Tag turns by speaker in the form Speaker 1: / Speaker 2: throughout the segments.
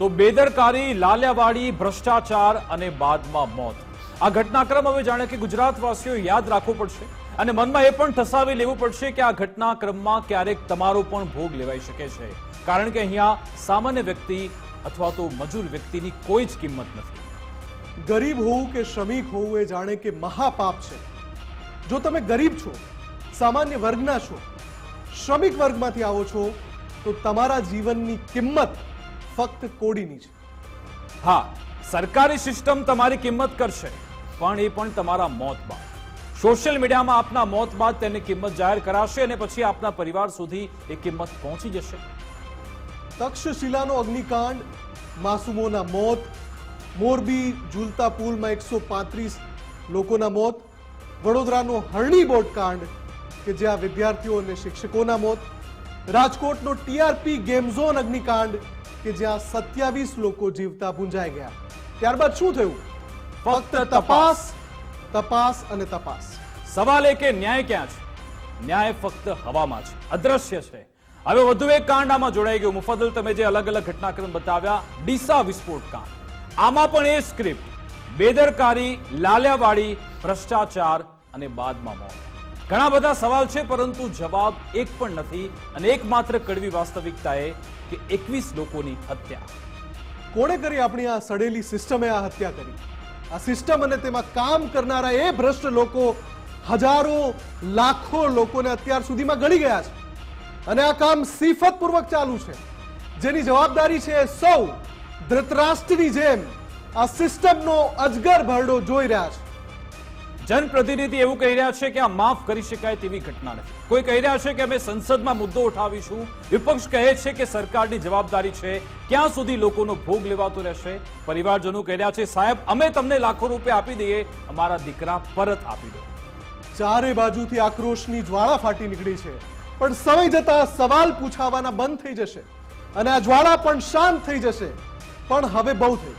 Speaker 1: તો બેદરકારી, લાલિયાવાડી, ભ્રષ્ટાચાર અને બાદમાં મોત. આ ઘટનાક્રમ હવે જાણે કે ગુજરાતવાસીઓ યાદ રાખવું પડશે અને મનમાં એ પણ ઠસાવી લેવું પડશે કે આ ઘટનાક્રમમાં ક્યારેક તમારો પણ ભોગ લેવાઈ શકે છે. કારણ કે અહીંયા સામાન્ય વ્યક્તિ અથવા તો મજૂર વ્યક્તિની કોઈ જ કિંમત નથી.
Speaker 2: ગરીબ હોવું કે શ્રમિક હોવું એ જાણે કે મહાપાપ છે. જો તમે ગરીબ છો, સામાન્ય વર્ગના છો, શ્રમિક વર્ગમાંથી આવો છો, તો તમારા જીવનની કિંમત ફક્ત કોડીની છે
Speaker 1: હા સરકારી સિસ્ટમ તમારી કિંમત કરશે પણ એ પણ તમારા મોત બાદ. સોશિયલ મીડિયામાં આપના મોત બાદ તેની કિંમત જાહેર કરાશે અને પછી આપના પરિવાર સુધી એ કિંમત પહોંચી જશે.
Speaker 2: તક્ષશિલાનો અગ્નિકાંડ માસૂમોના મોત મોરબી ઝૂલતા પુલમાં એકસો પાંત્રીસ લોકોના મોત વડોદરાનો હરણી બોટ કાંડ કે જ્યાં વિદ્યાર્થીઓ અને શિક્ષકોના મોત રાજકોટનો ટીઆરપી ગેમ ઝોન અગ્નિકાંડ કે જ્યાં સત્યાવીસ લોકો જીવતા ભૂંજાઈ ગયા. ત્યારબાદ શું થયું? ફક્ત તપાસ તપાસ અને તપાસ.
Speaker 1: સવાલ એ કે ન્યાય ક્યાં છે? ન્યાય ફક્ત હવામાં છે અદ્રશ્ય છે. હવે વધુ એક કાંડ આમાં જોડાઈ ગયું. મુફદલ તમે જે અલગ અલગ ઘટનાક્રમ બતાવ્યા, ડીસા વિસ્ફોટ કાંડ. આમાં પણ એ સ્ક્રિપ્ટ બેદરકારી, લાલિયાવાડી, ભ્રષ્ટાચાર અને બાદમાં મોત. ઘણા બધા સવાલ છે, પરંતુ જવાબ એક પણ નથી અને એકમાત્ર કડવી વાસ્તવિકતા એ કે એકવીસ લોકોની હત્યા.
Speaker 2: કોણે કરી આપણી આ સડેલી સિસ્ટમે આ હત્યા કરી? આ સિસ્ટમ અને તેમાં કામ કરનારા એ ભ્રષ્ટ લોકો હજારો, લાખો લોકોને અત્યાર સુધીમાં ગણી ગયા છે. અને આ કામ સિફતપૂર્વક ચાલુ છે. જેની જવાબદારી છે સૌ ધૃતરાષ્ટ્રની જેમ આ સિસ્ટમનો અજગર ભરડો જોઈ રહ્યા છે.
Speaker 1: જનપ્રતિનિધિ એવું કહી રહ્યા છે કે આ માફ કરી શકાય તેવી ઘટના નથી કોઈ કહી રહ્યા છે કે અમે સંસદમાં મુદ્દો ઉઠાવીશું. વિપક્ષ કહે છે કે સરકારની જવાબદારી છે. ક્યાં સુધી લોકોનો ભોગ લેવાતો રહેશે? પરિવારજનો કહી રહ્યા છે, સાહેબ, અમે તમને લાખો રૂપિયા આપી દઈએ. અમારા દીકરા પરત આપી દો.
Speaker 2: ચારે બાજુથી આક્રોશની જ્વાળા ફાટી નીકળી છે. પણ સમય જતા સવાલ પૂછાવાના બંધ થઈ જશે. અને આ જ્વાળા પણ શાંત થઈ જશે. પણ હવે બહુ થઈ.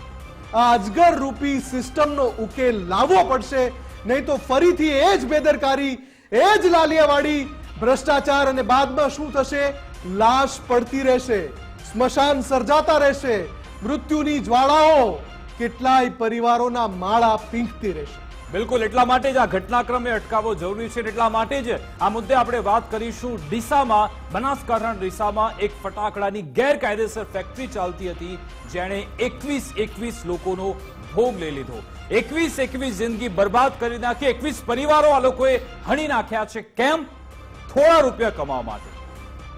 Speaker 2: આ અજગર રૂપી સિસ્ટમનો ઉકેલ લાવવો પડશે નહીં તો ફરીથી એ જ બેદરકારી, એ જ લાલિયાવાડી. ભ્રષ્ટાચાર અને બાદમાં શું થશે? લાશ પડતી રહેશે, સ્મશાન સર્જાતા રહેશે, મૃત્યુની જ્વાળાઓ કેટલાય પરિવારોના માળા પીંખતી રહેશે.
Speaker 1: બિલકુલ, એટલા માટે જ આ ઘટનાક્રમે અટકાવવો જરૂરી છે એટલા માટે જ આ મુદ્દે આપણે વાત કરીશું ડીસામાં બનાસકાંઠા ડીસામાં એક ફટાકડાની ગેરકાયદેસર ફેક્ટરી ચાલતી હતી. જેણે એકવીસ એકવીસ લોકોનો ભોગ લઈ લીધો. એકવીસ એકવીસ જિંદગી બરબાદ કરી નાખી. એકવીસ પરિવારો આ લોકોએ હણી નાખ્યા છે. કેમ? થોડા રૂપિયા કમાવા માટે.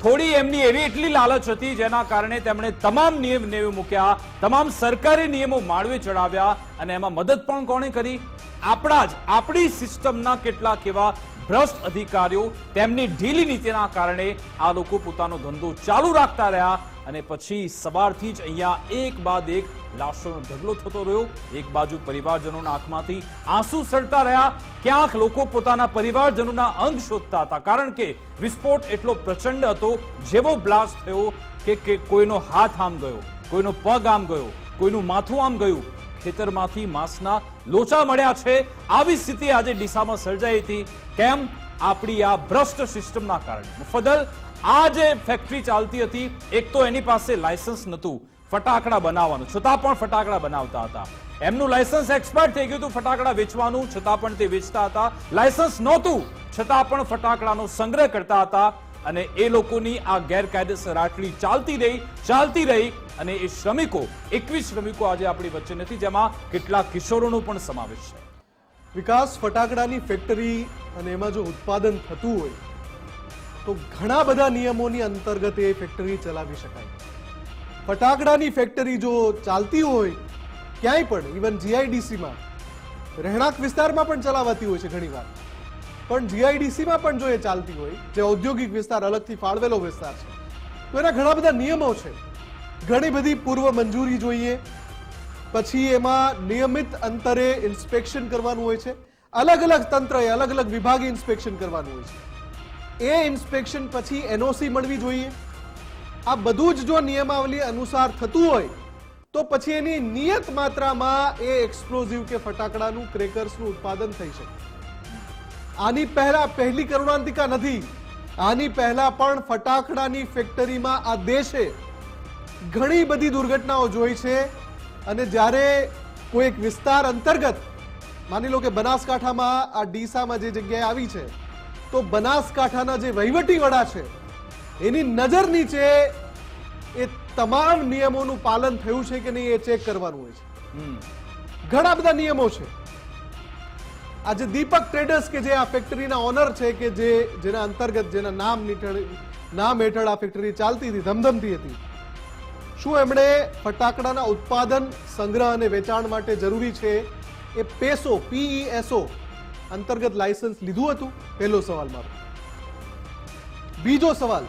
Speaker 1: થોડી એમની એવી એટલી લાલચ હતી જેના કારણે તેમણે તમામ નિયમ નેવી મૂક્યા, તમામ સરકારી નિયમો માળવે ચડાવ્યા અને એમાં મદદ પણ કોણે કરી? આપણા જ, આપણી સિસ્ટમના કેટલાક એવા ભ્રષ્ટ અધિકારીઓ તેમની ઢીલી નીતિના કારણે આ લોકો પોતાનો ધંધો ચાલુ રાખતા રહ્યા અને પછી સવારથી જ અહીંયા એક બાદ એક લાશોનો ઢગલો થતો રહ્યો. એક બાજુ પરિવારજનોના આંખમાંથી આંસુ સડતા રહ્યા. ક્યાંક લોકો પોતાના પરિવારજનોના અંગ શોધતા હતા. કારણ કે વિસ્ફોટ એટલો પ્રચંડ હતો, જેવો બ્લાસ્ટ થયો કે કોઈનો હાથ આમ ગયો, કોઈનો પગ આમ ગયો, કોઈનું માથું આમ ગયું. ખેતરમાંથી માંસના લોચા મળ્યા છે. આવી સ્થિતિ આજે ડીસામાં સર્જાઈ હતી. કેમ? આપણી આ ભ્રષ્ટ સિસ્ટમના કારણે. મુફદલ આ જે ફેક્ટરી ચાલતી હતી. એક તો એની પાસે લાયસન્સ નહોતું. ફટાકડા બનાવવાનું. છતાં પણ ફટાકડા બનાવતા હતા. એમનું લાયસન્સ એક્સપાયર થઈ ગયું હતું, ફટાકડા વેચવાનું, છતાં પણ તે વેચતા હતા. લાયસન્સ નહોતું, છતાં પણ ફટાકડાનો સંગ્રહ કરતા હતા. અને એ લોકોની આ ગેરકાયદેસર આટલી ચાલતી રહી ચાલતી રહી અને એ શ્રમિકો, એકવીસ શ્રમિકો આજે આપણી વચ્ચે નથી, જેમાં કેટલાક કિશોરોનો પણ સમાવેશ છે.
Speaker 2: વિકાસ ફટાકડાની ફેક્ટરી અને એમાં જો ઉત્પાદન થતું હોય, તો ઘણા બધા નિયમોની અંતર્ગત એ ફેક્ટરી ચલાવી શકાય. ફટાકડાની ફેક્ટરી જો ચાલતી હોય, ક્યાંય પણ ઇવન જીઆઈડીસીમાં રહેણાંક વિસ્તારમાં પણ ચલાવાતી હોય છે ઘણીવાર. પણ જીઆઈડીસીમાં પણ જો એ ચાલતી હોય, જે ઔદ્યોગિક વિસ્તાર અલગથી ફાળવેલો વિસ્તાર છે, તો એના ઘણા બધા નિયમો છે. ઘણી બધી પૂર્વ મંજૂરી જોઈએ. પછી એમાં નિયમિત અંતરે ઇન્સ્પેક્શન કરવાનું હોય છે. અલગ અલગ તંત્રએ અલગ અલગ વિભાગે ઇન્સ્પેક્શન કરવાનું હોય છે. એ ઇન્સ્પેક્શન પછી એનઓસી મળવી જોઈએ. આ બધું જ જો નિયમાવલી અનુસાર થતું હોય, તો પછી એની નિયત માત્રામાં એ એક્સપ્લોઝિવ કે ફટાકડાનું ક્રેકર્સનું ઉત્પાદન થઈ શકે. આની પહેલા પહેલી કરુણાંતિકા નથી. આની પહેલા પણ ફટાકડાની ફેક્ટરીમાં આ દેશે ઘણી બધી દુર્ઘટનાઓ જોઈ છે અને જ્યારે કોઈ એક વિસ્તાર અંતર્ગત, માની લો કે બનાસકાંઠામાં આ ડીસામાં જે જગ્યાએ આવી છે, તો બનાસકાંઠાના જે વહીવટી વડા છે એની નજર નીચે એ તમામ નિયમોનું પાલન થયું છે કે નહીં એ ચેક કરવાનું હોય છે.
Speaker 1: હમ.
Speaker 2: ઘણા બધા નિયમો છે. આજે દીપક ટ્રેડર્સ કે જે આ ફેક્ટરીના ઓનર છે કે જે જેના અંતર્ગત જેના નામ હેઠળ નામ હેઠળ આ ફેક્ટરી ચાલતી હતી ધમધમતી હતી શું એમણે ફટાકડાના ઉત્પાદન સંગ્રહ અને વેચાણ માટે જરૂરી છે એ પેસો પીઈએસઓ અંતર્ગત લાયસન્સ લીધું હતું? પહેલો સવાલ મારો બીજો સવાલ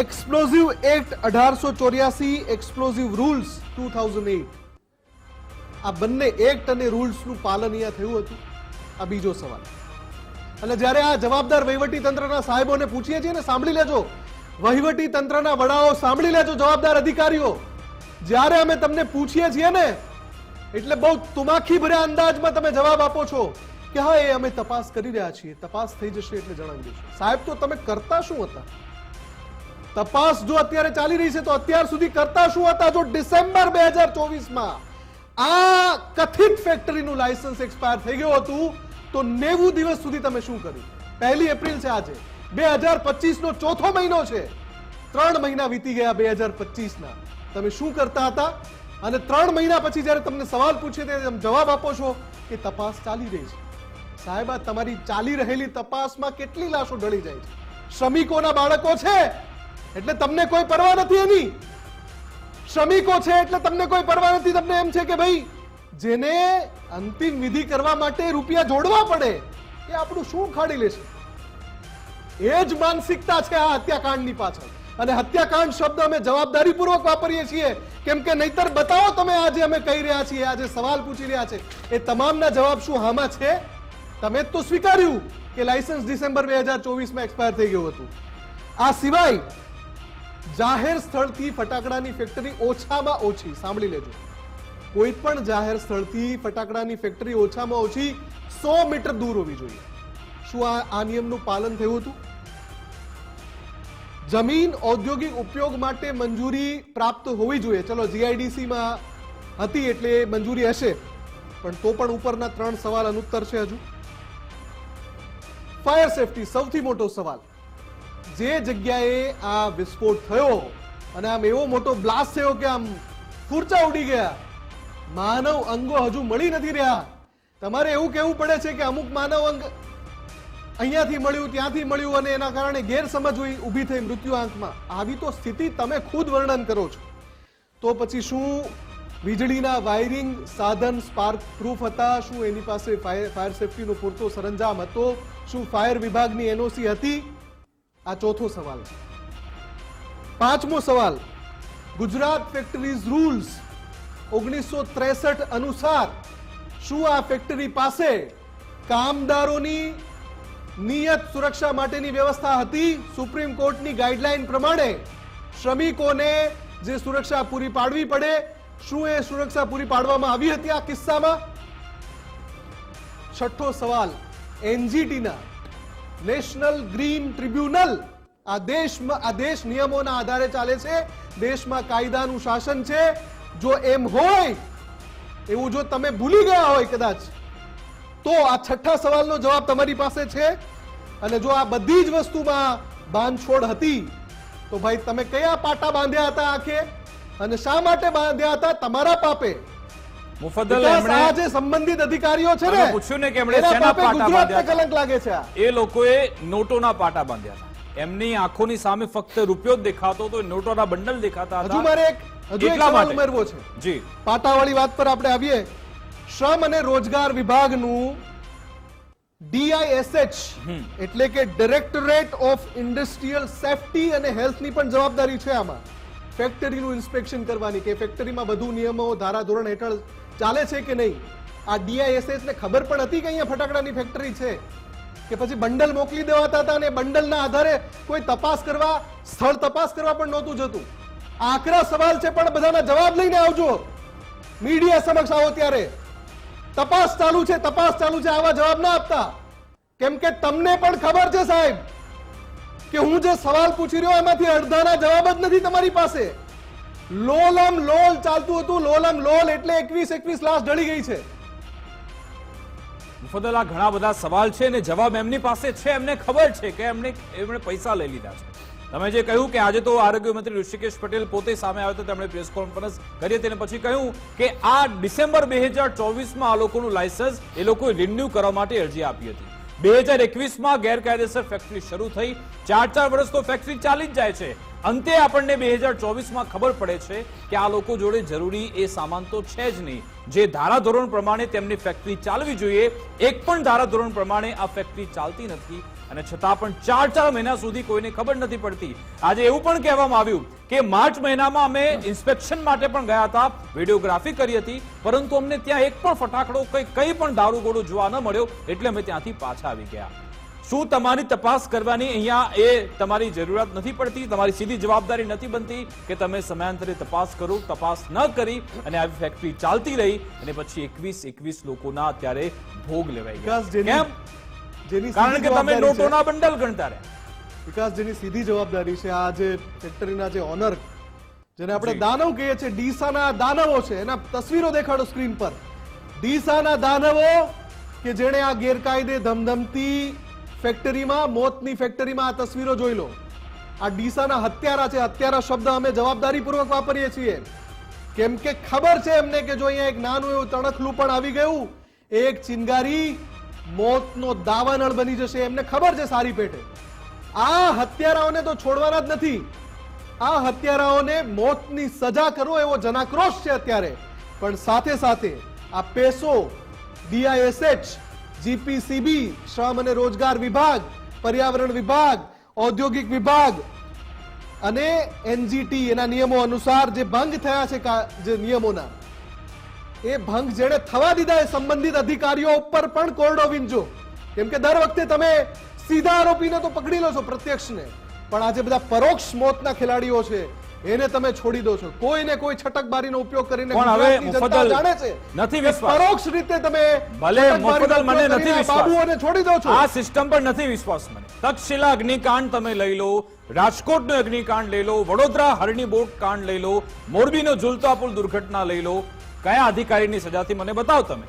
Speaker 2: એક્સપ્લોઝિવ એક્ટ અઢારસો ચોર્યાસી explosive rules two thousand eight આ બંને એક્ટ અને રૂલ્સનું પાલન અહીંયા થયું હતું. આ બીજો સવાલ. અને જ્યારે આ જવાબદાર વહીવટી તંત્રના સાહેબોને પૂછીએ છીએ ને, સાંભળી લેજો. વહીવટી તંત્રના વડાઓ સાંભળી લેજો, જવાબદાર અધિકારીઓ. જ્યારે અમે તમને પૂછીએ છીએ ને, એટલે બહુ તુમાખી ભર્યા અંદાજમાં તમે જવાબ આપો છો કે હા, એ અમે તપાસ કરી રહ્યા છીએ. તપાસ થઈ જશે એટલે જણાવી દઈશું. સાહેબ, તો તમે કરતા શું હતા? તપાસ જો અત્યારે ચાલી રહી છે, તો અત્યાર સુધી કરતા શું હતા? જો ડિસેમ્બર બે હજાર ચોવીસમાં આ કથિત ફેક્ટરીનું લાયસન્સ એક્સપાયર થઈ ગયું હતું, તો નેવું દિવસ સુધી તમે શું કર્યું? પહેલી એપ્રિલ છે આજે. બે હજાર પચીસનો ચોથો મહિનો છે. ત્રણ મહિના વીતી ગયા બે હજાર પચીસના. તમે શું કરતા હતા? અને ત્રણ મહિના પછી જ્યારે તમને સવાલ પૂછે ત્યારે તમે જવાબ આપો છો કે તપાસ ચાલી રહી છે. સાહેબ, આ તમારી ચાલી રહેલી તપાસમાં કેટલી લાશો ઢળી જાય છે? શ્રમિકોના બાળકો છે? એટલે તમને કોઈ પરવા નથી એની. શ્રમિકો છે એટલે તમને કોઈ પરવા નથી. તમને એમ છે કે ભાઈ, જેને અંતિમ વિધિ કરવા માટે રૂપિયા જોડવા પડે, એ આપણું શું ખાડી લેશે? એ જ માનસિકતા છે આ હત્યાકાંડની પાછળ. અને હત્યાકાંડ શબ્દ અમે જવાબદારીપૂર્વક વાપરીએ છીએ. કેમ કે નહીતર બતાવો તમે આજે અમે કહી રહ્યા છીએ, આજે સવાલ પૂછી રહ્યા છે. એ તમામના જવાબ શું હામાં છે? તમે તો સ્વીકાર્યું કે લાયસન્સ ડિસેમ્બર બે હજાર ચોવીસમાં એક્સપાયર થઈ ગયું હતું. આ સિવાય જાહેર સ્થળથી ફટાકડાની ફેક્ટરી ઓછામાં ઓછી, સાંભળી લેજો. કોઈ પણ જાહેર સ્થળથી ફટાકડાની ફેક્ટરી ઓછામાં ઓછી સો મીટર દૂર હોવી જોઈએ. શું આ આ નિયમનું પાલન થયું હતું? જમીન ઔદ્યોગિક ઉપયોગ માટે મંજૂરી પ્રાપ્ત હોવી જોઈએ. ચલો, જીઆઈડીસીમાં હતી એટલે મંજૂરી હશે. પણ તો પણ ઉપરના ત્રણ સવાલ અનુત્તર છે હજુ. ફાયર સેફટી સૌથી મોટો સવાલ. જે જગ્યાએ આ વિસ્ફોટ થયો અને આમ એવો મોટો બ્લાસ્ટ થયો કે આમ ફૂરચા ઉડી ગયા. માનવ અંગો હજુ મળી નથી રહ્યા. તમારે એવું કહેવું પડે છે કે અમુક માનવ અંગ અહીંયાથી મળ્યું, ત્યાંથી મળ્યું અને એના કારણે ગેરસમજ હોય ઊભી થઈ મૃત્યુ આંકમાં આવી તો સ્થિતિ તમે ખુદ વર્ણન કરો છો. તો પછી શું વીજળીના વાયરિંગ સાધન સ્પાર્ક પ્રૂફ હતા? શું એની પાસે ફાયર ફાયર સેફટીનો પૂરતો સરંજામ હતો? શું ફાયર વિભાગની એનઓસી હતી? આ ચોથો સવાલ. પાંચમો સવાલ. ગુજરાત ફેક્ટરીઝ રૂલ્સ ઓગણીસો ત્રેસઠ અનુસાર શું આ ફેક્ટરી પાસે કામદારોની નિયત સુરક્ષા માટેની વ્યવસ્થા હતી? સુપ્રીમ કોર્ટની ગાઈડલાઈન પ્રમાણે શ્રમિકોને જે સુરક્ષા પૂરી પાડવી પડે, શું એ સુરક્ષા પૂરી પાડવામાં આવી હતી આ કિસ્સામાં? છઠ્ઠો સવાલ. એનજીટીના નેશનલ ગ્રીન ટ્રિબ્યુનલ આ દેશમાં આ દેશ નિયમોના આધારે ચાલે છે. દેશમાં કાયદાનું શાસન છે. જો એમ હોય, એવું જો તમે ભૂલી ગયા હોય કદાચ, તો આ છઠ્ઠા સવાલનો જવાબ તમારી પાસે છે. અને જો આ બધી જ વસ્તુમાં બાંધછોડ હતી, તો ભાઈ તમે કયા પાટા બાંધ્યા હતા આખે? અને શા માટે બાંધ્યા હતા? તમારા પાપે.
Speaker 1: મુફદ્દલ એમણે
Speaker 2: આ જે સંબંધિત અધિકારીઓ છે ને
Speaker 1: પૂછ્યું ને કે એમણે શેના પાટા બાંધ્યા
Speaker 2: કલંક લાગે છે.
Speaker 1: એ લોકોએ નોટોના પાટા બાંધ્યા હતા. એમની આંખોની સામે ફક્ત રૂપિયો જ દેખાતો હતો નોટોના બંડલ દેખાતા
Speaker 2: હજુ મારે એક હજુ એક સવાલ ઉમેરવો છે.
Speaker 1: જી.
Speaker 2: પાટાવાળી વાત પર આપણે આવીએ. શ્રમ અને રોજગાર વિભાગનું ડીઆઈએસએચ એટલે કે ડિરેક્ટરેટ ઓફ ઇન્ડસ્ટ્રીયલ સેફટી અને હેલ્થની પણ જવાબદારી છે આમાં. ફેક્ટરીનું ઇન્સ્પેક્શન કરવાની કે ફેક્ટરીમાં બધું નિયમો ધારાધોરણ હેઠળ ચાલે છે કે નહીં? આ ડીઆઈએસએચ ને ખબર પણ હતી કે અહીંયા ફટાકડાની ફેક્ટરી છે? કે પછી બંડલ મોકલી દેવાતા હતા અને બંડલના આધારે કોઈ તપાસ કરવા, સ્થળ તપાસ કરવા પણ નહોતું જતું. આકરા સવાલ છે પણ બધાના જવાબ લઈને આવજો. મીડિયા સમક્ષ આવો ત્યારે. તપાસ ચાલુ છે, તપાસ ચાલુ છે, આવા જવાબ ના આપતા. કેમ કે તમને પણ ખબર છે સાહેબ, કે હું જે સવાલ પૂછી રહ્યો એમાંથી અડધાના જવાબ જ નથી તમારી પાસે. લોલમ લોલ ચાલતું હતું. લોલમ લોલ એટલે એકવીસ એકવીસ લાશ ઢળી ગઈ છે.
Speaker 1: મુફદલ આ ઘણા બધા સવાલ છે અને જવાબ એમની પાસે છે, એમને ખબર છે કે એમને એમણે પૈસા લઈ લીધા છે. તમે જે કહ્યું કે આજે તો આરોગ્ય મંત્રી ઋષિકેશ પટેલ પોતે સામે આવ્યો હતો તેમણે પ્રેસ કોન્ફરન્સ કરી અને પછી કહ્યું કે આ ડિસેમ્બર બે હજાર ચોવીસમાં આ લોકોનું લાયસન્સ એ લોકોએ રિન્યુ કરવા માટે અરજી આપી હતી. બે હજાર એકવીસમાં ગેરકાયદેસર ફેક્ટરી શરૂ થઈ. ચાર ચાર વર્ષ તો ફેક્ટરી ચાલી જ જાય છે. અંતે આપણને બે હજાર ચોવીસમાં ખબર પડે છે કે આ લોકો જોડે જરૂરી એ સામાન તો છે જ નહીં. જે ધારાધોરણ પ્રમાણે તેમની ફેક્ટરી ચાલવી જોઈએ, એક પણ ધારાધોરણ પ્રમાણે આ ફેક્ટરી ચાલતી નથી. અને છતાં પણ ચાર ચાર મહિના સુધી કોઈને ખબર નથી પડતી. આજે એવું પણ કહેવામાં આવ્યું કે માર્ચ મહિનામાં અમે ઇન્સ્પેક્શન માટે પણ ગયા હતા, વિડીયોગ્રાફી કરી હતી, પરંતુ અમને ત્યાં એક પણ ફટાકડો, કઈ કઈ પણ દારૂગોળો જોવા ન મળ્યો, એટલે અમે ત્યાંથી પાછા આવી ગયા. શું તમારી તપાસ કરવાની અહીંયા એ તમારી જરૂરિયાત નથી પડતી તમારી સીધી જવાબદારી નથી બનતી કે તમે સમયાંતરે તપાસ કરો તપાસ ન કરી અને આવી ફેક્ટરી ચાલતી રહી અને પછી એકવીસ એકવીસ લોકોના અત્યારે ભોગ લેવાઈ ગયા. કારણ કે તમે નોટોના બંડલ ગણતા રહ્યા
Speaker 2: વિકાસ જેની સીધી જવાબદારી છે આ જે ફેક્ટરીના જે ઓનર જેને આપણે દાનવ કહીએ છીએ ડીસાના દાનવો છે. એના તસવીરો દેખાડો સ્ક્રીન પર. ડીસાના દાનવો કે જેણે આ ગેરકાયદે ધમધમતી ફેક્ટરીમાં, મોતની ફેક્ટરીમાં આ તસવીરો જોઈ લો. આ ડીસાના હત્યારા છે. હત્યારા શબ્દ અમે જવાબદારીપૂર્વક વાપરીએ છીએ. કેમ કે ખબર છે એમને કે જો અહીંયા એક નાનું એવું તણખલું પણ આવી ગયું, એક ચિનગારી મોતનો દાવાનળ બની જશે. એમને ખબર છે સારી પેટે. આ હત્યારાઓને તો છોડવાના જ નથી. આ હત્યારાઓને મોતની સજા કરો એવો જનાક્રોશ છે અત્યારે. પણ સાથે સાથે આ પેસો, ડીઆઈએસએચ જીપીસીબી, શ્રમ અને રોજગાર વિભાગ, પર્યાવરણ વિભાગ, ઔદ્યોગિક વિભાગ અને એનજીટી, એના નિયમો અનુસાર જે ભંગ થયા છે જે નિયમોના, એ ભંગ જેણે થવા દીધા એ સંબંધિત અધિકારીઓ ઉપર પણ કોરડો વિંજો. કેમ કે દર વખતે તમે સીધા આરોપીને તો પકડી લો છો પ્રત્યક્ષને. પણ આજે બધા પરોક્ષ મોતના ખેલાડીઓ છે. એને તમે છોડી દો છો. કોઈને કોઈ છટકબારીનો ઉપયોગ કરીને
Speaker 1: પણ હવે મુફદ્દલ
Speaker 2: જાણે છે
Speaker 1: નથી વિશ્વાસ.
Speaker 2: પરોક્ષ રીતે તમે
Speaker 1: ભલે મુફદ્દલ મને નથી વિશ્વાસ.
Speaker 2: બાબુઓને છોડી દો છો.
Speaker 1: આ સિસ્ટમ પર નથી વિશ્વાસ મને. તક્ષશિલા અગ્નિકાંડ તમે લઈ લો રાજકોટનો અગ્નિકાંડ લઈ લો વડોદરા હરણી બોટ કાંડ લઈ લો મોરબીનો ઝુલતા પુલ દુર્ઘટના લઈ લો. કયા અધિકારીની સજાથી મને બતાવો તમે?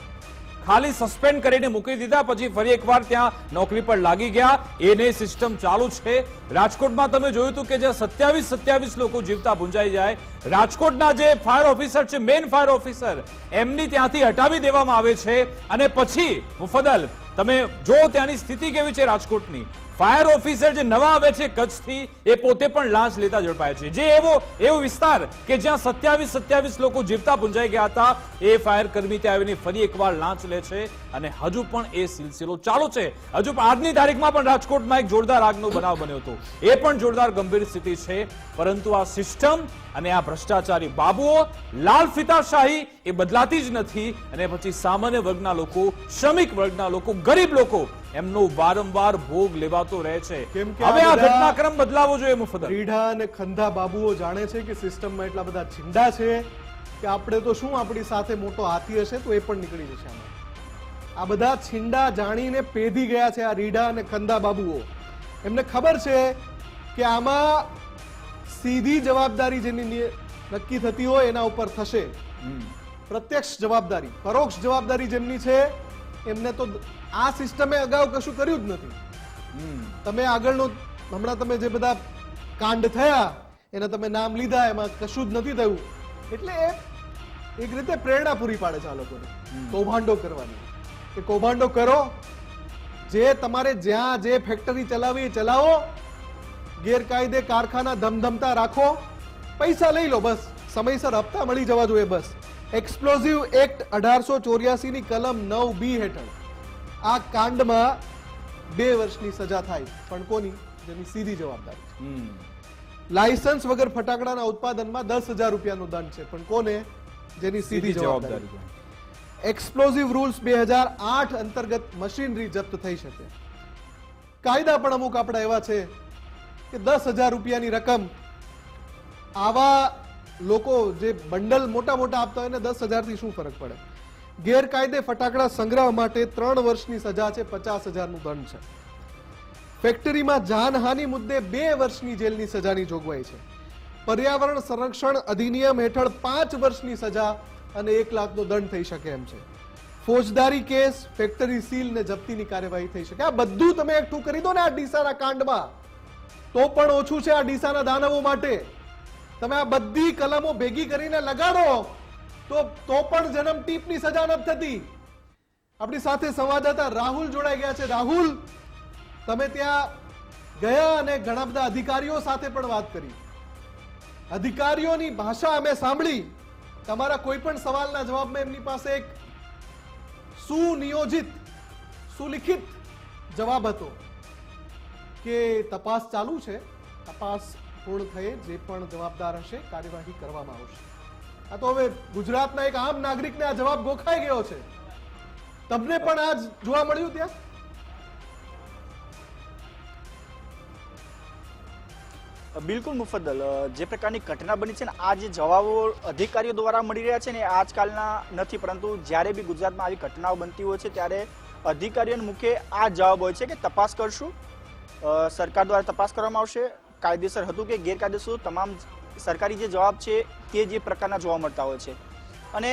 Speaker 1: ખાલી સસ્પેન્ડ કરીને મૂકી દીધા, પછી ફરી એકવાર ત્યાં નોકરી પર લાગી ગયા. એને સિસ્ટમ ચાલુ છે. રાજકોટમાં તમે જોયું હતું કે જે સત્યાવીસ સત્યાવીસ લોકો જીવતા ભૂંજાઈ જાય. રાજકોટના જે ફાયર ઓફિસર છે મેન ફાયર ઓફિસર એમની ત્યાંથી હટાવી દેવામાં આવે છે. અને પછી મુફદલ તમે જો ત્યાંની સ્થિતિ કેવી છે રાજકોટની. ફાયર ઓફિસર જે નવા આવે છે કચ્છથી, એ પોતે પણ લાંચ લેતા ઝડપાય છે. જે એવો એવો વિસ્તાર કે જ્યાં સત્યાવીસ સત્યાવીસ લોકો જીવતા પૂંજાઈ ગયા હતા, એ ફાયર કર્મી ત્યાં આવીને ફરી એકવાર લાંચ લે છે અને હજુ પણ એ સિલસિલો ચાલુ છે. હજુ આજની તારીખમાં પણ રાજકોટમાં એક જોરદાર આગનો બનાવ બન્યો હતો. એ પણ જોરદાર ગંભીર સ્થિતિ છે, પરંતુ આ સિસ્ટમ અને આ ભ્રષ્ટાચારી બાબુઓ, લાલ ફિતાશાહી એ બદલાતી જ નથી અને પછી સામાન્ય વર્ગના લોકો, શ્રમિક વર્ગના લોકો, ગરીબ લોકો એમનો વારંવાર ભોગ લેવાતો રહે છે.
Speaker 2: કેમ
Speaker 1: હવે આ ઘટનાક્રમ બદલાવો જોઈએ મુફદ્દલ.
Speaker 2: રીઢા અને ખંધા બાબુઓ જાણે છે કે સિસ્ટમમાં એટલા બધા છિંડા છે કે આપણે તો શું આપણી સાથે મોટો હાથી હશે તો એ પણ નીકળી જશે આમાં. આ બધા છિંડા જાણીને પેધી ગયા છે આ રીઢા અને ખંધા બાબુઓ. એમને ખબર છે કે આમાં સીધી જવાબદારી જેની નક્કી થતી હોય એના ઉપર થશે. પ્રત્યક્ષ જવાબદારી પરોક્ષ જવાબદારી જેમની છે એમને તો આ સિસ્ટમે અગાઉ કશું કર્યું જ નથી. તમે આગળનો હમણાં તમે જે બધા કાંડ થયા એના તમે નામ લીધા એમાં કશું જ નથી થયું. એટલે એક રીતે પ્રેરણા પૂરી પાડે છે આ લોકોને. કૌભાંડો કરવાની. કે કૌભાંડો કરો જે તમારે જ્યાં જે ફેક્ટરી ચલાવી એ ચલાવો ગેરકાયદે કારખાના ધમધમતા રાખો પૈસા લઈ લો બસ સમયસર હપ્તા મળી જવા જોઈએ બસ. એક્સપ્લોઝિવ એક્ટ અઢારસો ચોર્યાસીની કલમ નવ બી હેઠળ. આ કાંડમાં બે વર્ષની સજા થાય. પણ કોની જેની સીધી જવાબદારી. લાયસન્સ વગર ફટાકડાના ઉત્પાદનમાં દસ હજાર રૂપિયાનો દંડ છે. પણ કોને જેની સીધી જવાબદારી એક્સપ્લોઝિવ રૂલ્સ બે હજાર આઠ અંતર્ગત મશીનરી જપ્ત થઈ શકે. કાયદા પણ અમુક આપણા એવા છે કે દસ હજાર રૂપિયાની રકમ આવા લોકો જે બંડલ મોટા મોટા આપતા હોય ને દસ હજારથી શું ફરક પડે? ગેરકાયદે ફટાકડા સંગ્રહ માટે ત્રણ વર્ષની સજા છે, પચાસ હજારનું દંડ છે. ફેક્ટરીમાં જાનહાનિ મુદ્દે બે વર્ષની જેલની સજાની જોગવાઈ છે. પર્યાવરણ સંરક્ષણ અધિનિયમ હેઠળ પાંચ વર્ષની સજા અને એક લાખનો દંડ થઈ શકે એમ છે. ફોજદારી કેસ, ફેક્ટરી સીલ ને જપ્તીની કાર્યવાહી થઈ શકે. આ બધું તમે એકઠું કરી દો ને આ ડીસાના કાંડમાં. તો પણ ઓછું છે આ ડીસાના દાનવો માટે. તમે આ બધી કલમો ભેગી કરીને લગાડો, તો તો પણ જન્મ ટીપની સજા નથી થતી. આપણી સાથે સંવાદદાતા રાહુલ જોડાઈ ગયા છે. રાહુલ, તમે ત્યાં ગયા અને ઘણા બધા અધિકારીઓ સાથે પણ વાત કરી. અધિકારીઓની ભાષા અમે સાંભળી. તમારા કોઈ પણ સવાલના જવાબમાં એમની પાસે એક સુનિયોજિત, સુલિખિત જવાબ હતો કે તપાસ ચાલુ છે? તપાસ પૂર્ણ થયે જે પણ જવાબદાર હશે, કાર્યવાહી કરવામાં આવશે. આ તો હવે ગુજરાતના એક આમ નાગરિકને આ જવાબ ગોખાઈ ગયો છે. તમને પણ આજ જોવા મળ્યું ત્યાં?
Speaker 3: બિલકુલ મુફદ્દલ જે પ્રકારની ઘટના બની છે ને, આ જે જવાબો અધિકારીઓ દ્વારા મળી રહ્યા છે ને આજકાલના નથી. પરંતુ જ્યારે બી ગુજરાતમાં આવી ઘટનાઓ બનતી હોય છે, ત્યારે અધિકારીઓને મુખ્ય આ જવાબ હોય છે કે તપાસ કરશું. સરકાર દ્વારા તપાસ કરવામાં આવશે. કાયદેસર હતું કે ગેરકાયદેસર તમામ સરકારી જે જવાબ છે તે જે પ્રકારના જોવા મળતા હોય છે. અને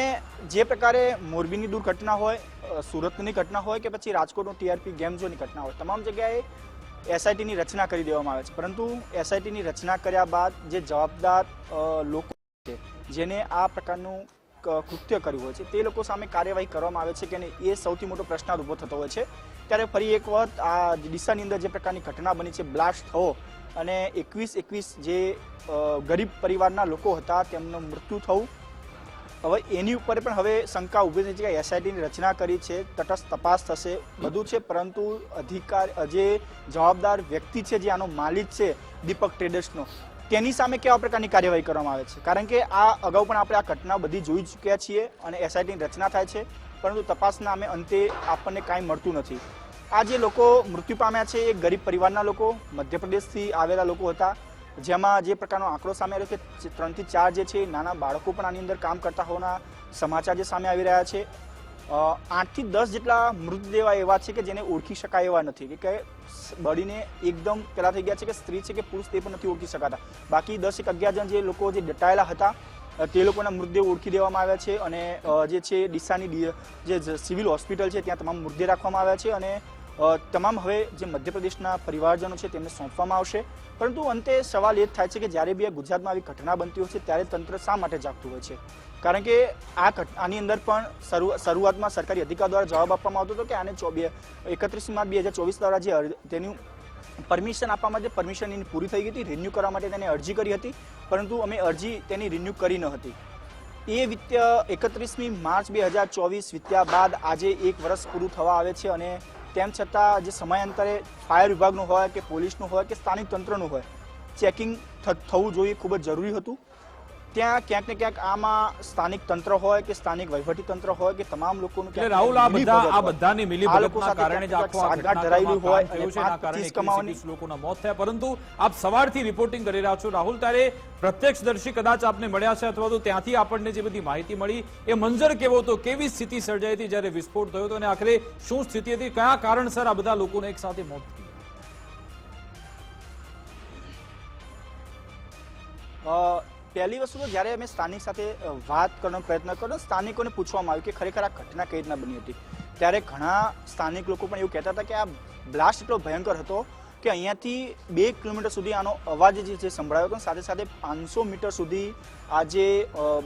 Speaker 3: જે પ્રકારે મોરબીની દુર્ઘટના હોય સુરતની ઘટના હોય કે પછી રાજકોટનું ટીઆરપી ગેમ ઝોનની ઘટના હોય, તમામ જગ્યાએ એસઆઈટીની રચના કરી દેવામાં આવે છે. પરંતુ એસઆઈટીની રચના કર્યા બાદ જે જવાબદાર લોકો છે, જેને આ પ્રકારનું કૃત્ય કર્યું હોય છે, તે લોકો સામે કાર્યવાહી કરવામાં આવે છે કે એ સૌથી મોટો પ્રશ્ન ઊભો થતો હોય છે. ત્યારે ફરી એક વખત આ ડીસાની અંદર જે પ્રકારની ઘટના બની છે, બ્લાસ્ટ થવો અને એકવીસ એકવીસ જે ગરીબ પરિવારના લોકો હતા, તેમનું મૃત્યુ થવું હવે એની ઉપર પણ હવે શંકા ઊભી થઈ છે કે એસઆઈટીની રચના કરી છે, તટસ્થ તપાસ થશે, બધું છે, પરંતુ અધિકાર જે જવાબદાર વ્યક્તિ છે, જે આનો માલિક છે, દીપક ટ્રેડર્સનો, તેની સામે કેવા પ્રકારની કાર્યવાહી કરવામાં આવે છે? કારણ કે આ અગાઉ પણ આપણે આ ઘટના બધી જોઈ ચૂક્યા છીએ અને એસઆઈટીની રચના થાય છે, પરંતુ તપાસના અમે અંતે આપણને કાંઈ મળતું નથી. આ જે લોકો મૃત્યુ પામ્યા છે, એ ગરીબ પરિવારના લોકો, મધ્યપ્રદેશથી આવેલા લોકો હતા, જેમાં જે પ્રકારનો આંકડો સામે આવ્યો કે ત્રણથી ચાર જે છે, નાના બાળકો પણ આની અંદર કામ કરતા હોવાના સમાચાર જે સામે આવી રહ્યા છે. આઠથી દસ જેટલા મૃતદેહ એવા છે કે જેને ઓળખી શકાય એવા નથી. કે બળીને એકદમ પેલા થઈ ગયા છે કે સ્ત્રી છે કે પુરુષ તે પણ નથી ઓળખી શકાતા. બાકી દસ એક અગિયાર જણ જે લોકો જે દટાયેલા હતા તે લોકોના મૃતદેહ ઓળખી દેવામાં આવ્યા છે અને જે છે, ડીસાની જે સિવિલ હોસ્પિટલ છે, ત્યાં તમામ મૃતદેહ રાખવામાં આવ્યા છે અને તમામ હવે જે મધ્યપ્રદેશના પરિવારજનો છે તેમને સોંપવામાં આવશે. પરંતુ અંતે સવાલ એ જ થાય છે કે જ્યારે બી આ ગુજરાતમાં આવી ઘટના બનતી હોય છે, ત્યારે તંત્ર શા માટે જાગતું હોય છે? કારણ કે આ આની અંદર પણ શરૂઆતમાં સરકારી અધિકાર દ્વારા જવાબ આપવામાં આવતો હતો કે આને ચો- એકત્રીસમાં બે હજાર ચોવીસ દ્વારા જે તેનું પરમિશન આપવા માટે પરમિશન એની પૂરી થઈ ગઈ હતી રિન્યૂ કરવા માટે તેને અરજી કરી હતી. પરંતુ અમે અરજી તેની રિન્યૂ કરી ન હતી. એ વિત્ય એકત્રીસમી માર્ચ બે હજાર ચોવીસ વિત્યા બાદ આજે એક વર્ષ પૂરું થવા આવે છે અને તેમ છતાં જે સમયાંતરે ફાયર વિભાગનું હોય કે પોલીસનું હોય કે સ્થાનિક તંત્રનું હોય, ચેકિંગ થવું જોઈએ ખૂબ જ જરૂરી હતું. ત્યાં ક્યાંક ને ક્યાંક આમાં સ્થાનિક તંત્ર હોય કે સ્થાનિક વહીવટી તંત્ર હોય કે તમામ લોકોનું કે
Speaker 1: રાહુલ આ બધા આ બધાની મિલીભગતના કારણે જ આખો આ
Speaker 3: સાંઠગાંઠ ધરાયેલું હોય અને
Speaker 1: છે એના કારણે
Speaker 3: પચીસ
Speaker 1: 21
Speaker 3: કમાવાની
Speaker 1: લોકોના મોત થયા. પરંતુ આપ સવારથી રિપોર્ટિંગ કરી રહ્યા છો. રાહુલ તારે પ્રત્યક્ષદર્શી કદાચ આપને મળ્યા છે અથવા તો ત્યાંથી આપણને જે બધી માહિતી મળી. એ મંજર કેવો હતો? કેવી સ્થિતિ સર્જાઈ હતી જ્યારે વિસ્ફોટ થયો હતો અને આખરે શું સ્થિતિ હતી? કયા કારણસર આ બધા લોકોને એક સાથે મોત થયું?
Speaker 3: અ, પહેલી વસ્તુ તો જ્યારે અમે સ્થાનિક સાથે વાત કરવાનો પ્રયત્ન કર્યો, સ્થાનિકોને પૂછવામાં આવ્યું કે ખરેખર આ ઘટના કઈ રીતના બની હતી. ત્યારે ઘણા સ્થાનિક લોકો પણ એવું કહેતા હતા કે આ બ્લાસ્ટ એટલો ભયંકર હતો કે અહીંયાથી બે કિલોમીટર સુધી આનો અવાજ જે સંભળાયો હતો, સાથે સાથે પાંચસો મીટર સુધી આ જે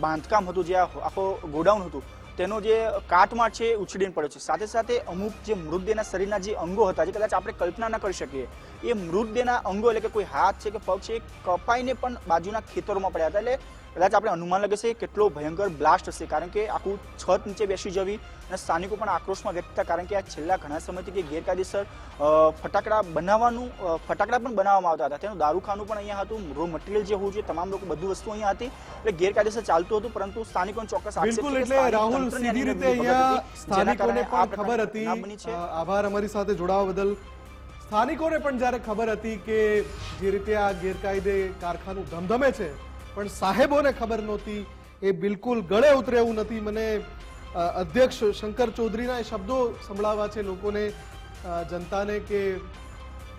Speaker 3: બાંધકામ હતું, જે આખો ગોડાઉન હતું, તેનો જે કાટમાળ છે એ ઉછળીને પડ્યો છે. સાથે સાથે અમુક જે મૃતદેહના શરીરના જે અંગો હતા, જે કદાચ આપણે કલ્પના ન કરી શકીએ એ મૃતદેહના અંગો એટલે કે કોઈ હાથ છે કે પગ છે એ કપાઈને પણ બાજુના ખેતરોમાં પડ્યા હતા એટલે કદાચ આપણે અનુમાન લગાશે કે કેટલો ભયંકર બ્લાસ્ટ હશે. કારણ કે આખું છત નીચે બેસી જવી અને સ્થાનિકો પણ આક્રોશમાં વ્યક્ત થયા કારણ કે આ છેલ્લા ઘણા સમયથી કે ગેરકાયદેસર ફટાકડા બનાવવાનું ફટાકડા પણ બનાવવામાં આવતા હતા. તેનું દારૂખાનું પણ અહીંયા હતું રો મટીરિયલ જે હોવું જોઈએ તમામ લોકો બધું વસ્તુ અહીંયા હતી. એટલે ગેરકાયદેસર ચાલતું હતું પરંતુ સ્થાનિકોને ચોક્કસ
Speaker 2: બિલકુલ એટલે રાહુલ સીધી રીતે અહીંયા
Speaker 3: હતી,
Speaker 2: સ્થાનિકોને પણ ખબર હતી.
Speaker 3: છે.
Speaker 2: આભાર અમારી સાથે જોડાવા બદલ. સ્થાનિકોને પણ જ્યારે ખબર હતી કે જે રીતે આ ગેરકાયદે કારખાનું ધમધમે છે, પણ સાહેબોને ખબર નહોતી, એ બિલકુલ ગળે ઉતરે એવું નથી. મને અધ્યક્ષ શંકર ચૌધરીના એ શબ્દો સંભળાવવા છે લોકોને જનતાને કે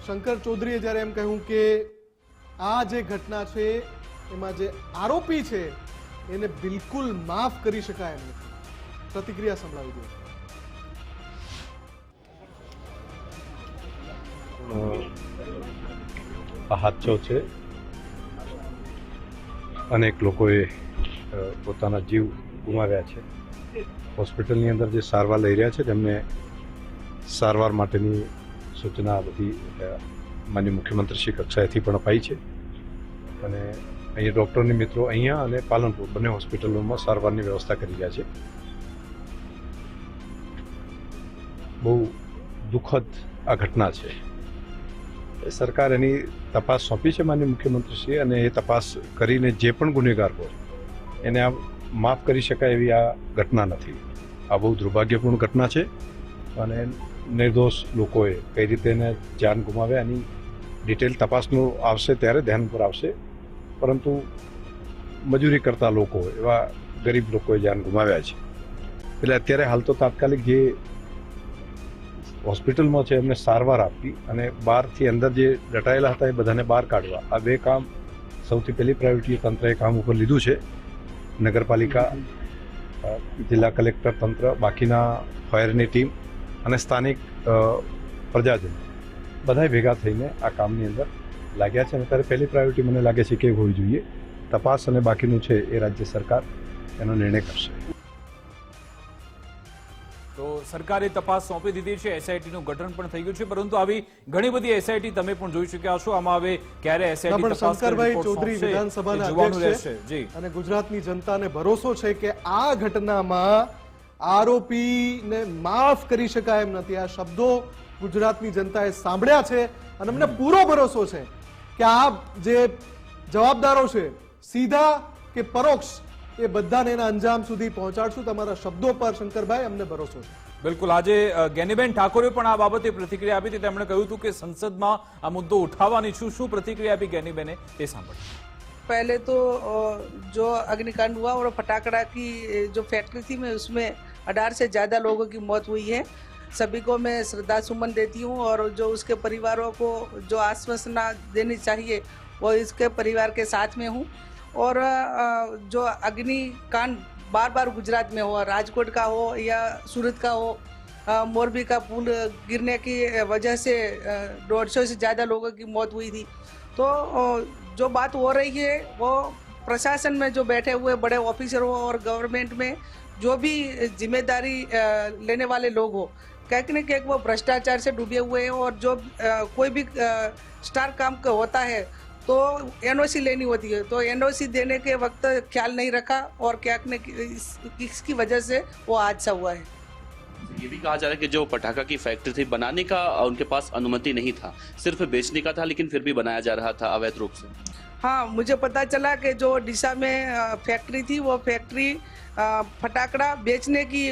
Speaker 2: શંકર ચૌધરીએ જ્યારે એમ કહ્યું કે આ જે ઘટના છે, એમાં જે આરોપી છે, એને બિલકુલ માફ કરી શકાય એમ નથી. પ્રતિક્રિયા સંભળાવી દો.
Speaker 4: હાદસો છે. અનેક લોકોએ પોતાના જીવ ગુમાવ્યા છે. હોસ્પિટલની અંદર જે સારવાર લઈ રહ્યા છે, તેમને સારવાર માટેની સૂચના બધી માન્ય મુખ્યમંત્રી શ્રી કક્ષાએથી પણ અપાઈ છે. અને અહીંયા ડૉક્ટરની મિત્રો અહીંયા અને પાલનપુર બંને હોસ્પિટલોમાં સારવારની વ્યવસ્થા કરી રહ્યા છે. બહુ દુઃખદ આ ઘટના છે. સરકાર એની તપાસ સોંપી છે માન્ય મુખ્યમંત્રીશ્રીએ અને એ તપાસ કરીને જે પણ ગુનેગાર હોય, એને આ માફ કરી શકાય એવી આ ઘટના નથી. આ બહુ દુર્ભાગ્યપૂર્ણ ઘટના છે અને નિર્દોષ લોકોએ કઈ રીતે એને જાન ગુમાવ્યા એની ડિટેલ તપાસનું આવશે ત્યારે, ધ્યાન પર આવશે. પરંતુ મજૂરી કરતા લોકો એવા ગરીબ લોકોએ જાન ગુમાવ્યા છે. એટલે અત્યારે હાલ તો તાત્કાલિક જે હોસ્પિટલમાં છે, એમને સારવાર આપવી અને બહારથી અંદર જે દટાયેલા હતા એ બધાને બહાર કાઢવા. આ બે કામ સૌથી પહેલી પ્રાયોરિટી તંત્રએ કામ ઉપર લીધું છે. નગરપાલિકા જિલ્લા કલેક્ટર તંત્ર, બાકીના ફાયરની ટીમ અને સ્થાનિક પ્રજાજન બધાય ભેગા થઈને આ કામની અંદર લાગ્યા છે અને ત્યારે પહેલી પ્રાયોરિટી મને લાગે છે કે હોવી જોઈએ. તપાસ અને બાકીનું છે એ રાજ્ય સરકાર એનો નિર્ણય કરશે.
Speaker 1: તો સરકારે તપાસ સોંપી દીધી છે. એસઆઈટીનું ગઠન પણ થઈ ગયું છે. પરંતુ આવી ઘણી બધી એસઆઈટી તમે પણ જોઈ શક્યા છો આમાં હવે ક્યારે એસઆઈટી તપાસ
Speaker 2: શંકરભાઈ ચૌધરી વિધાનસભાના અધ્યક્ષ છે.
Speaker 1: જી.
Speaker 2: અને ગુજરાતની જનતાને ભરોસો છે કે આ ઘટનામાં આરોપીને માફ કરી શકાય એમ નથી. આ શબ્દો ગુજરાતની જનતાએ સાંભળ્યા છે અને અમને પૂરો ભરોસો છે કે આ જે જવાબદારો છે સીધા કે પરોક્ષ એ બધાને એના અંજામ સુધી પહોંચાડશું તમારા શબ્દો પર શંકરભાઈ અમને ભરોસો છે
Speaker 1: બિલકુલ આજે અ, જ્ઞાનીબેન ઠાકોરે પણ આ બાબતે પ્રતિક્રિયા આપી હતી તેમણે કહ્યું હતું કે સંસદમાં આ મુદ્દો ઉઠાવવાની છું શું પ્રતિક્રિયા આપી જ્ઞાનીબેને એ સાંભળીએ
Speaker 5: पहले तो अ, जो अग्निकांड हुआ और फटाकड़ा की जो फैक्ट्री थी मैं उसमें अठारह से ज़्यादा लोगों की मौत हुई है सभी को मैं श्रद्धा सुमन देती हूँ और जो उसके परिवारों को जो आश्वासना देनी चाहिए वो इसके परिवार के साथ में हूँ और जो अग्निकांड बार बार गुजरात में हो, राजकोट का हो या सूरत का हो मोरबी का पुल गिरने की वजह से डेढ़ सौ से ज़्यादा लोगों की मौत हुई थी। तो जो बात हो रही है, वो प्रशासन में जो बैठे हुए बड़े ऑफिसरों और गवर्नमेंट में जो भी ज़िम्मेदारी लेने वाले लोग हो कहीं न कहीं वो भ्रष्टाचार से डूबे हुए हैं और जो कोई भी स्टार काम का होता है तो एनओसी लेनी होती है। तो एनओसी देने के वक्त ख्याल नहीं रखा और क्या ने इसकी वजह से वो हादसा हुआ है।
Speaker 6: ये भी कहा जा रहा है कि जो पटाखा की फैक्ट्री थी बनाने का उनके पास अनुमति नहीं था। सिर्फ़ बेचने का था लेकिन फिर भी बनाया जा रहा था अवैध रूप से।
Speaker 5: हाँ मुझे पता चला कि जो डिशा में फैक्ट्री थी वो फैक्ट्री फटाकड़ा बेचने की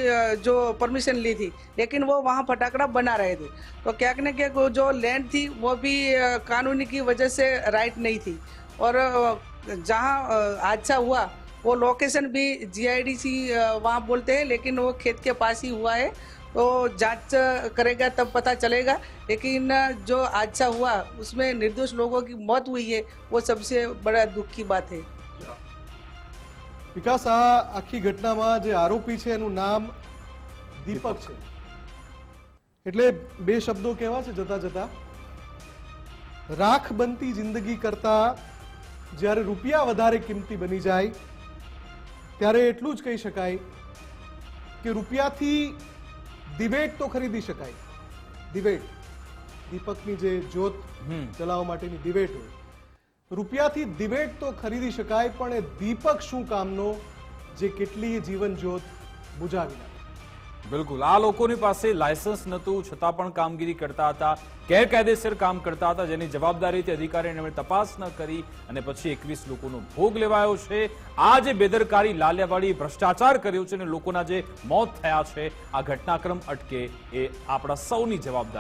Speaker 5: जो परमिशन ली थी, लेकिन वो वहाँ फटाकड़ा बना रहे थे। तो क्या कहने के जो लैंड थी, वो भी कानूनी की वजह से राइट नहीं थी। और जहाँ हादसा हुआ, वो लोकेशन भी जीआईडीसी वहाँ बोलते हैं, लेकिन वो खेत के पास ही हुआ है। तो जाँच करेगा तब पता चलेगा। लेकिन जो हादसा हुआ, उसमें निर्दोष लोगों की मौत हुई है, वो सबसे बड़ा दुख की बात है।
Speaker 2: વિકાસ આ આખી ઘટનામાં જે આરોપી છે એનું નામ દીપક છે. એટલે બે શબ્દો કેવા છે જતા જતા? રાખ બનતી જિંદગી કરતા જ્યારે રૂપિયા વધારે કિંમતી બની જાય ત્યારે એટલું જ કહી શકાય કે રૂપિયાથી દિવેટ તો ખરીદી શકાય. દિવેટ. દીપકની જે જ્યોત. ચલાવવા માટેની દિવેટ હોય. રૂપિયાથી દિવેટ તો ખરીદી શકાય, પણ એ દીપક શું કામનો જે કેટલીય જીવન જ્યોત બુજાવી નાખે?
Speaker 1: બિલકુલ. આ લોકોની પાસે લાયસન્સ નહોતું, છતાં પણ કામગીરી કરતા હતા, ગેરકાયદેસર કામ કરતા હતા, જેની જવાબદારીથી અધિકારીને તપાસ ન કરી અને પછી એકવીસ લોકોનો ભોગ લેવાયો છે. આ જે બેદરકારી, લાલિયાવાડી ભ્રષ્ટાચાર કર્યો છે અને લોકોના જે મોત થયા છે, આ ઘટનાક્રમ અટકે એ આપણા સૌની જવાબદારી.